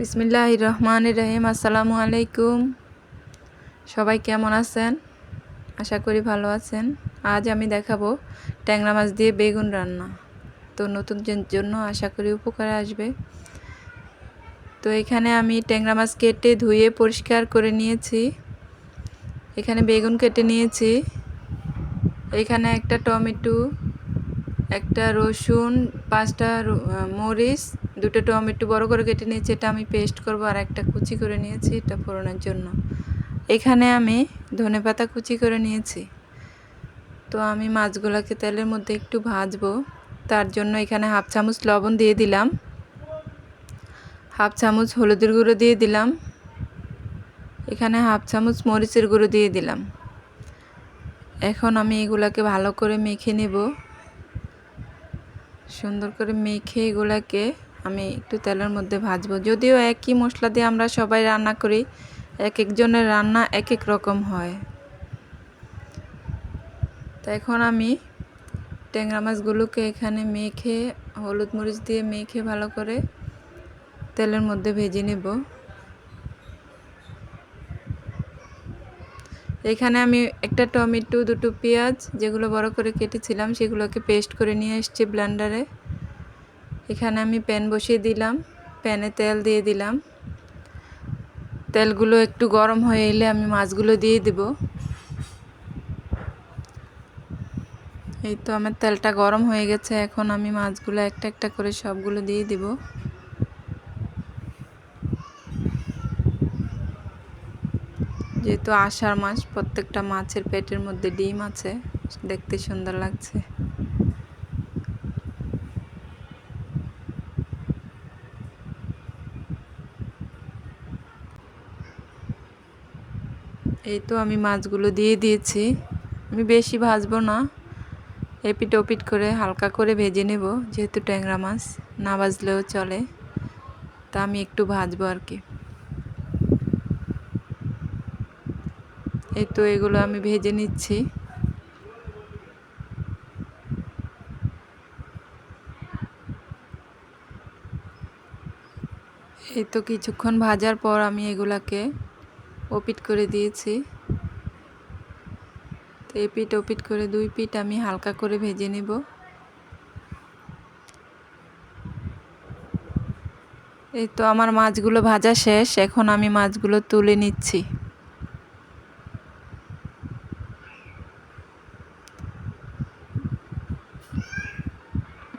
বিসমিল্লাহ রহমান রহিম, আসসালামু আলাইকুম। সবাই কেমন আছেন? আশা করি ভালো আছেন। আজ আমি দেখাবো ট্যাংরা মাছ দিয়ে বেগুন রান্না। তো নতুনদের জন্য আশা করি উপকারে আসবে। তো এখানে আমি ট্যাংরা মাছ কেটে ধুয়ে পরিষ্কার করে নিয়েছি। এখানে বেগুন কেটে নিয়েছি। এখানে একটা টমেটো, একটা রসুন, পাঁচটা মরিচ দুটো টমেটো বড় করে কেটে নিয়েছি, এটা আমি পেস্ট করব আর একটা কুচি করে নিয়েছি, এটা ফোড়নের জন্য। এখানে আমি ধনেপাতা কুচি করে নিয়েছি। তো আমি মাছগুলোকে তেলের মধ্যে একটু ভাজবো। তার জন্য এখানে হাফ চামচ লবণ দিয়ে দিলাম। হাফ চামচ হলুদের গুঁড়ো দিয়ে দিলাম। এখানে হাফ চামচ মরিচের গুঁড়ো দিয়ে দিলাম। এখন আমি এগুলাকে ভালো করে মেখে নেব। সুন্দর করে মেখে এগুলাকে আমি একটু তেলের মধ্যে ভাজবো। যদিও একই মশলা দিয়ে আমরা সবাই রান্না করি, এক একজনের রান্না এক এক রকম হয়। তো এখন আমি ট্যাংরা মাছগুলোকে এখানে মেখে, হলুদ মরিচ দিয়ে মেখে ভালো করে তেলের মধ্যে ভেজে নেব। এখানে আমি একটা টমেটো, দুটো পেঁয়াজ যেগুলো বড় করে কেটেছিলাম সেগুলোকে পেস্ট করে নিয়ে এসেছি ব্লেন্ডারে। এখানে আমি প্যান বসিয়ে দিলাম, প্যানে তেল দিয়ে দিলাম। তেলগুলো একটু গরম হয়ে এলে আমি মাছগুলো দিয়ে দেব। এই তো আমার তেলটা গরম হয়ে গেছে, এখন আমি মাছগুলো একটা একটা করে সবগুলো দিয়ে দেব। যেহেতু আষাঢ় মাস, প্রত্যেকটা মাছের পেটের মধ্যে ডিম আছে, দেখতে সুন্দর লাগছে। এই তো আমি মাছগুলো দিয়ে দিয়েছি। আমি বেশি ভাজবো না। এপিট ওপিট করে হালকা করে ভেজে নেব, যেহেতু ট্যাংরা মাছ, না ভাজলেও চলে। তা আমি একটু ভাজবো আর কি। এই তো এগুলো আমি ভেজে নিচ্ছি। এই তো কিছুক্ষণ ভাজার পর আমি এগুলাকে ওপিট করে দিয়েছি। তো এপিট ওপিট করে দুই পিঠ আমি হালকা করে ভেজে নেব। এই তো আমার মাছগুলো ভাজা শেষ, এখন আমি মাছগুলো তুলে নিচ্ছি।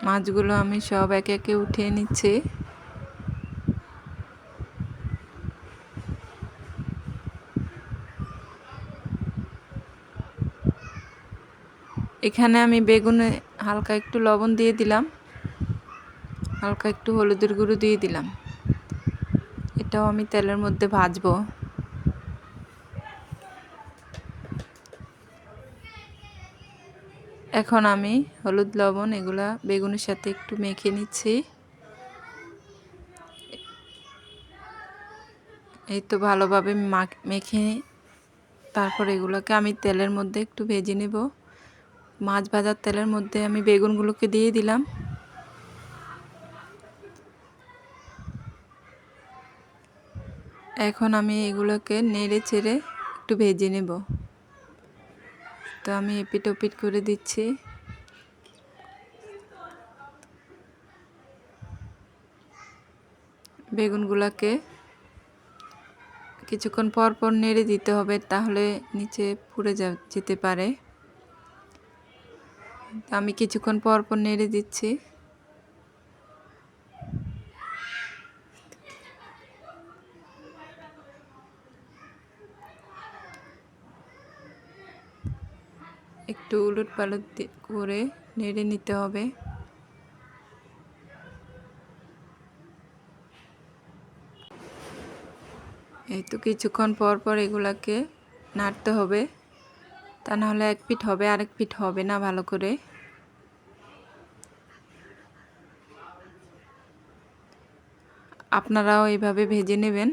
মাছগুলো আমি সব একে একে উঠিয়ে নিচ্ছি। এখানে আমি বেগুনে হালকা একটু লবণ দিয়ে দিলাম। হালকা একটু হলুদের গুঁড়ো দিয়ে দিলাম। এটাও আমি তেলের মধ্যে ভাজবো। এখন আমি হলুদ, লবণ এগুলা বেগুনের সাথে একটু মেখে নিচ্ছি। এই তো ভালোভাবে মেখে তারপর এগুলোকে আমি তেলের মধ্যে একটু ভেজে নেব। মাছ ভাজার তেলের মধ্যে আমি বেগুনগুলোকে দিয়ে দিলাম। এখন আমি এগুলোকে নেড়ে চেড়ে একটু ভেজে নেব। তো আমি এপিট ওপিট করে দিচ্ছি। বেগুনগুলোকে কিছুক্ষণ পর পর নেড়ে দিতে হবে, তাহলে নিচে পুড়ে যেতে পারে। আমি কিছুক্ষণ পর পর নেড়ে দিচ্ছি। একটু উলট পালট করে নেড়ে নিতে হবে। এই তো কিছুক্ষণ পর পর এগুলাকে নাড়তে হবে। তা নাহলে এক পিঠ হবে, আরেক পিঠ হবে না ভালো করে? আপনারাও এইভাবে ভেজে নেবেন।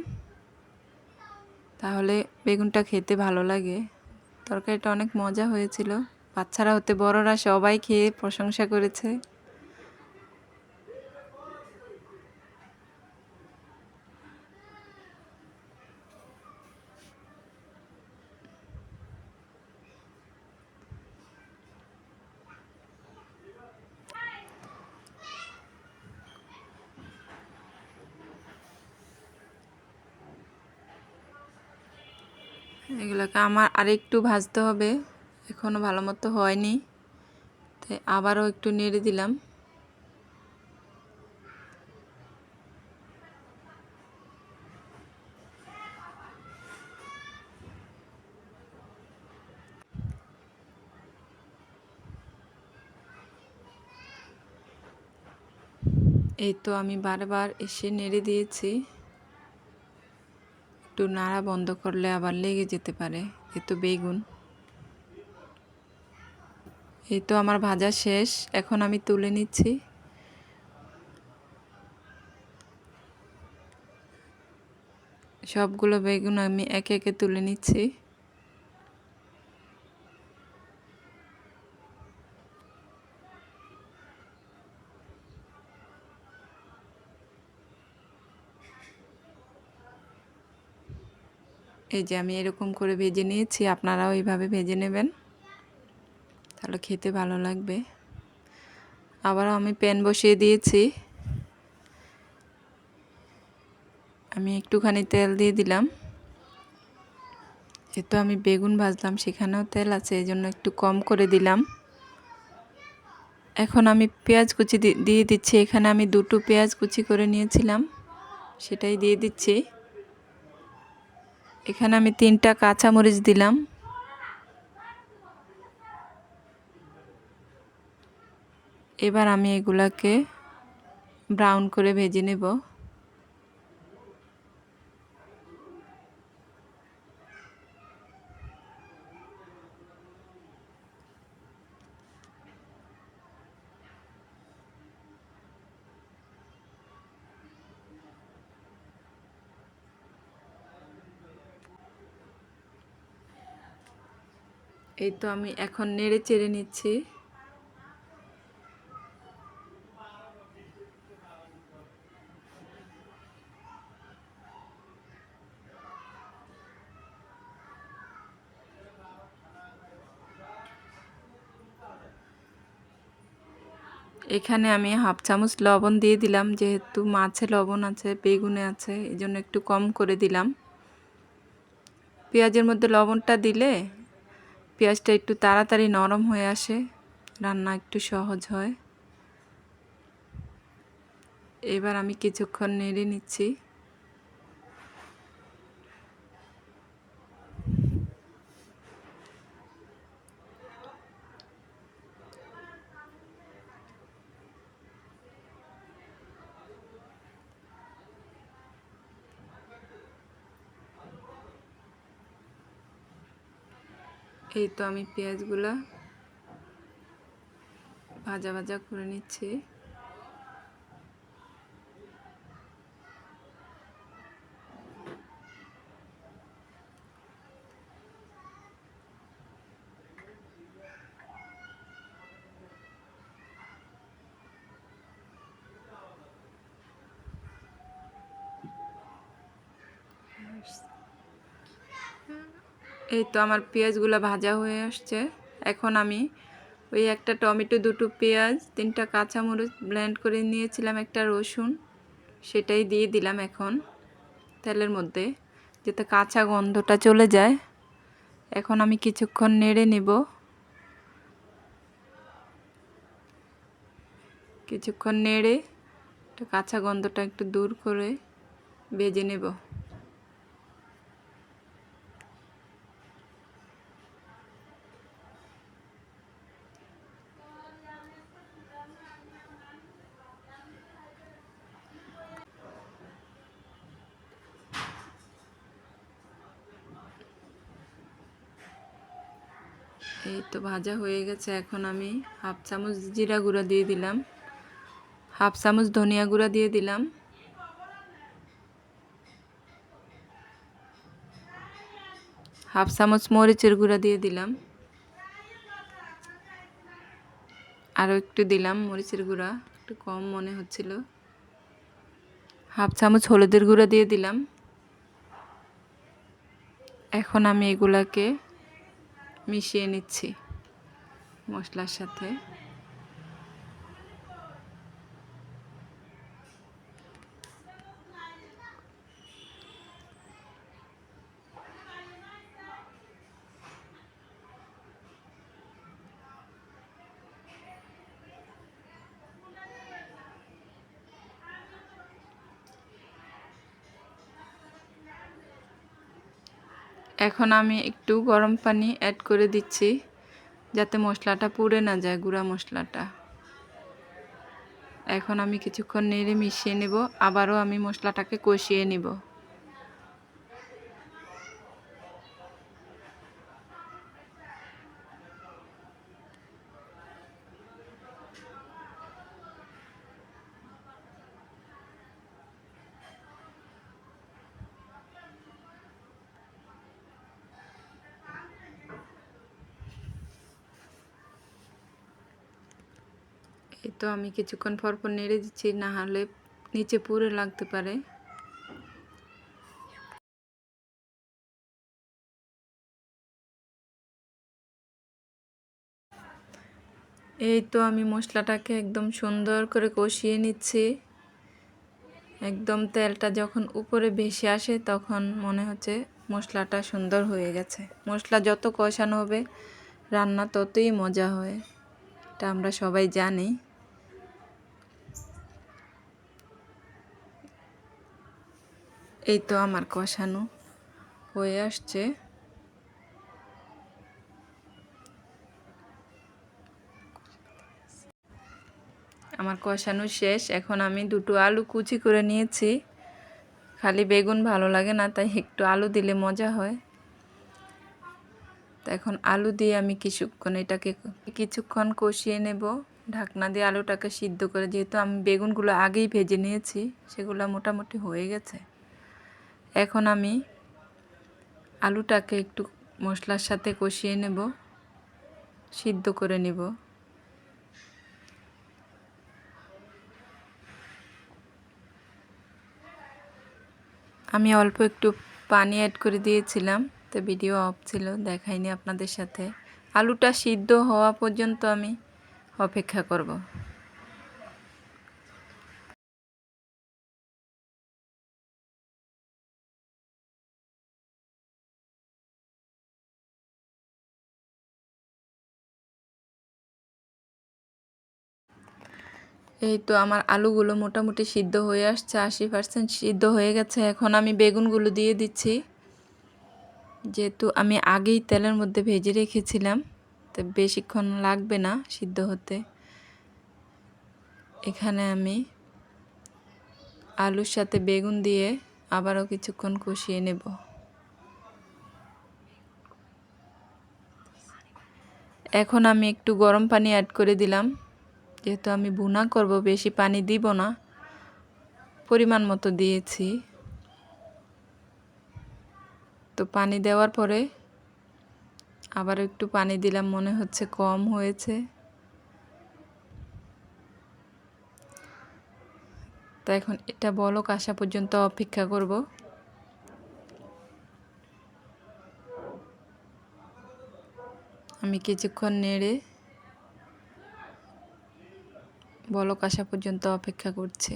তাহলে বেগুনটা খেতে ভালো লাগে। তরকারিটা অনেক মজা হয়েছিল। বাচ্চারা হতে বড়রা সবাই খেয়ে প্রশংসা করেছে। এগুলোকে আমার আরেকটু ভাজতে হবে। এখনও ভালো মতো হয়নি। তাই আবারও একটু নেড়ে দিলাম। এই তো আমি বারবার এসে নেড়ে দিয়েছি। একটু নাড়া বন্ধ করলে আবার লেগে যেতে পারে। এ তো বেগুন। এই তো আমার ভাজা শেষ। এখন আমি তুলে নিচ্ছি। সবগুলো বেগুন আমি একে একে তুলে নিচ্ছি। এই যে আমি এরকম করে ভেজে নিয়েছি, আপনারাও এইভাবে ভেজে নেবেন। তাহলে খেতে ভালো লাগবে। আবারও আমি প্যান বসিয়ে দিয়েছি। আমি একটুখানি তেল দিয়ে দিলাম। যেহেতু আমি বেগুন ভাজলাম, সেখানেও তেল আছে, এই জন্য একটু কম করে দিলাম। এখন আমি পেঁয়াজ কুচি দিয়ে দিচ্ছি। এখানে আমি দুটো পেঁয়াজ কুচি করে নিয়েছিলাম, সেটাই দিয়ে দিচ্ছি। এখানে আমি তিনটা কাঁচামরিচ দিলাম। এবার আমি এগুলাকে ব্রাউন করে ভেজে নেব। এই তো আমি এখন নেড়ে চেড়ে নিচ্ছি। এখানে আমি হাফ চামচ লবণ দিয়ে দিলাম, যেহেতু মাছে লবণ আছে, বেগুনে আছে এই জন্য একটু কম করে দিলাম। পেঁয়াজের মধ্যে লবণটা দিলে পেঁয়াজটা একটু তাড়াতাড়ি নরম হয়ে আসে, রান্না একটু সহজ হয়। এবার আমি কিছুক্ষণ নেড়ে নিচ্ছি। এই তো আমি পেঁয়াজগুলা ভাজা ভাজা করে নিচ্ছি। এই তো আমার পেঁয়াজগুলো ভাজা হয়ে আসছে। এখন আমি ওই একটা টমেটো, দুটো পেঁয়াজ, তিনটা কাঁচামরিচ ব্লেন্ড করে নিয়েছিলাম একটা রসুন, সেটাই দিয়ে দিলাম এখন তেলের মধ্যে, যাতে কাঁচা গন্ধটা চলে যায়। এখন আমি কিছুক্ষণ নেড়ে নেব। কিছুক্ষণ নেড়ে কাঁচা গন্ধটা একটু দূর করে ভেজে নেব। এই তো ভাজা হয়ে গেছে। এখন আমি হাফ চামচ জিরা গুঁড়া দিয়ে দিলাম। হাফ চামচ ধনিয়া গুঁড়া দিয়ে দিলাম। হাফ চামচ মরিচের গুঁড়া দিয়ে দিলাম। আরও একটু দিলাম মরিচের গুঁড়া, একটু কম মনে হচ্ছিল। হাফ চামচ হলুদের গুঁড়া দিয়ে দিলাম। এখন আমি এগুলাকে মিশিয়ে নিচ্ছি মশলার সাথে। এখন আমি একটু গরম পানি অ্যাড করে দিচ্ছি, যাতে মশলাটা পুড়ে না যায়, গুঁড়া মশলাটা। এখন আমি কিছুক্ষণ নেড়ে মিশিয়ে নেব, আবারও আমি মশলাটাকে কষিয়ে নেব। এই তো আমি কিছুক্ষণ পর পর নেড়ে দিচ্ছি, না হলে নিচে পুড়ে লাগতে পারে। এই তো আমি মশলাটাকে একদম সুন্দর করে কষিয়ে নিচ্ছি। একদম তেলটা যখন উপরে ভেসে আসে তখন মনে হচ্ছে মশলাটা সুন্দর হয়ে গেছে। মশলা যত কষানো হবে, রান্না ততই মজা হয়। এটা আমরা সবাই জানি। এই তো আমার কষানো হয়ে আসছে। আমার কষানো শেষ। এখন আমি দুটো আলু কুচি করে নিয়েছি। খালি বেগুন ভালো লাগে না, তাই একটু আলু দিলে মজা হয়। তো এখন আলু দিয়ে আমি কিছুক্ষণ এটাকে কিছুক্ষণ কষিয়ে নেব। ঢাকনা দিয়ে আলুটাকে সিদ্ধ করে, যেহেতু আমি বেগুনগুলো আগেই ভেজে নিয়েছি, সেগুলো মোটামুটি হয়ে গেছে। এখন আমি আলুটাকে একটু মশলার সাথে কষিয়ে নেব, সিদ্ধ করে নেব। আমি অল্প একটু পানি অ্যাড করে দিয়েছিলাম, তো ভিডিও অফ ছিল, দেখাইনি আপনাদের সাথে। আলুটা সিদ্ধ হওয়া পর্যন্ত আমি অপেক্ষা করব। এই তো আমার আলুগুলো মোটামুটি সিদ্ধ হয়ে আসছে, আশি পার্সেন্ট সিদ্ধ হয়ে গেছে। এখন আমি বেগুনগুলো দিয়ে দিচ্ছি। যেহেতু আমি আগেই তেলের মধ্যে ভেজে রেখেছিলাম, তো বেশিক্ষণ লাগবে না সিদ্ধ হতে। এখানে আমি আলুর সাথে বেগুন দিয়ে আবারও কিছুক্ষণ কষিয়ে নেব। এখন আমি একটু গরম পানি অ্যাড করে দিলাম। যেহেতু আমি বুনা করব, বেশি পানি দিব না। পরিমাণ মতো দিয়েছি। তো পানি দেওয়ার পরে আবার একটু পানি দিলাম, মনে হচ্ছে কম হয়েছে। তো এখন এটা বলক আসা পর্যন্ত অপেক্ষা করব। আমি কিছুক্ষণ নেড়ে বলক আসা পর্যন্ত অপেক্ষা করছে।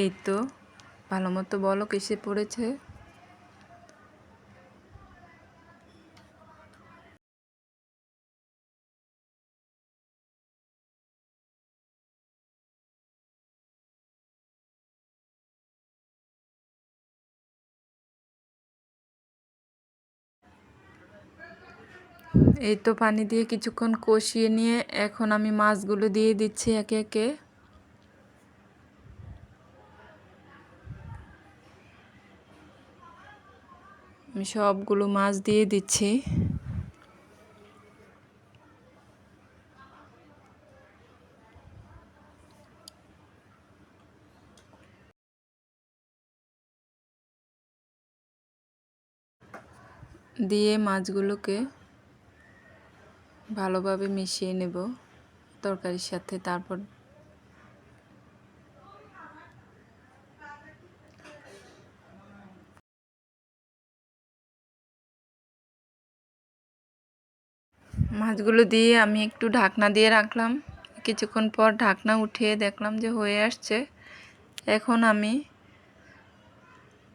এই তো ভালো মতো বলক এসে পড়েছে। এই তো পানি দিয়ে কিছুক্ষণ কষিয়ে নিয়ে এখন আমি মাছগুলো দিয়ে দিচ্ছি একে একে। আমি সবগুলো মাছ দিয়ে দিচ্ছি। দিয়ে মাছগুলোকে ভালোভাবে মিশিয়ে নেব তরকারির সাথে, তারপর মাছগুলো দিয়ে আমি একটু ঢাকনা দিয়ে রাখলাম। কিছুক্ষণ পর ঢাকনা উঠিয়ে দেখলাম যে হয়ে আসছে। এখন আমি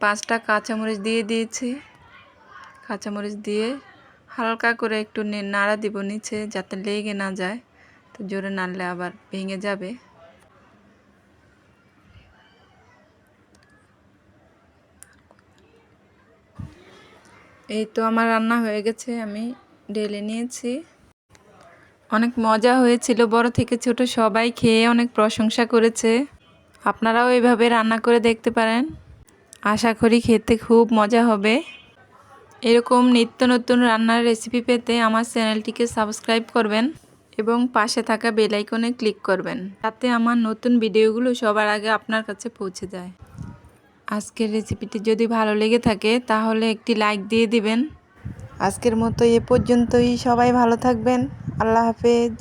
পাঁচটা কাঁচামরিচ দিয়ে দিয়েছি। কাঁচামরিচ দিয়ে হালকা করে একটু নাড়া দিব নিচে যাতে লেগে না যায়। তো জোরে নাড়লে আবার ভেঙে যাবে। এই তো আমার রান্না হয়ে গেছে, আমি ঢেলে নিয়েছি। অনেক মজা হয়েছিল, বড় থেকে ছোট সবাই খেয়ে অনেক প্রশংসা করেছে। আপনারাও এইভাবে রান্না করে দেখতে পারেন। আশা করি খেতে খুব মজা হবে। এরকম নিত্য নতুন রান্নার রেসিপি পেতে আমার চ্যানেলটিকে সাবস্ক্রাইব করবেন এবং পাশে থাকা বেল আইকনে ক্লিক করবেন। তাতে আমার নতুন ভিডিওগুলো সবার আগে আপনার কাছে পৌঁছে যায়। আজকের রেসিপিটি যদি ভালো লেগে থাকে, তাহলে একটি লাইক দিয়ে দিবেন। আজকের মতো এ পর্যন্তই। সবাই ভালো থাকবেন। আল্লাহ হাফেজ।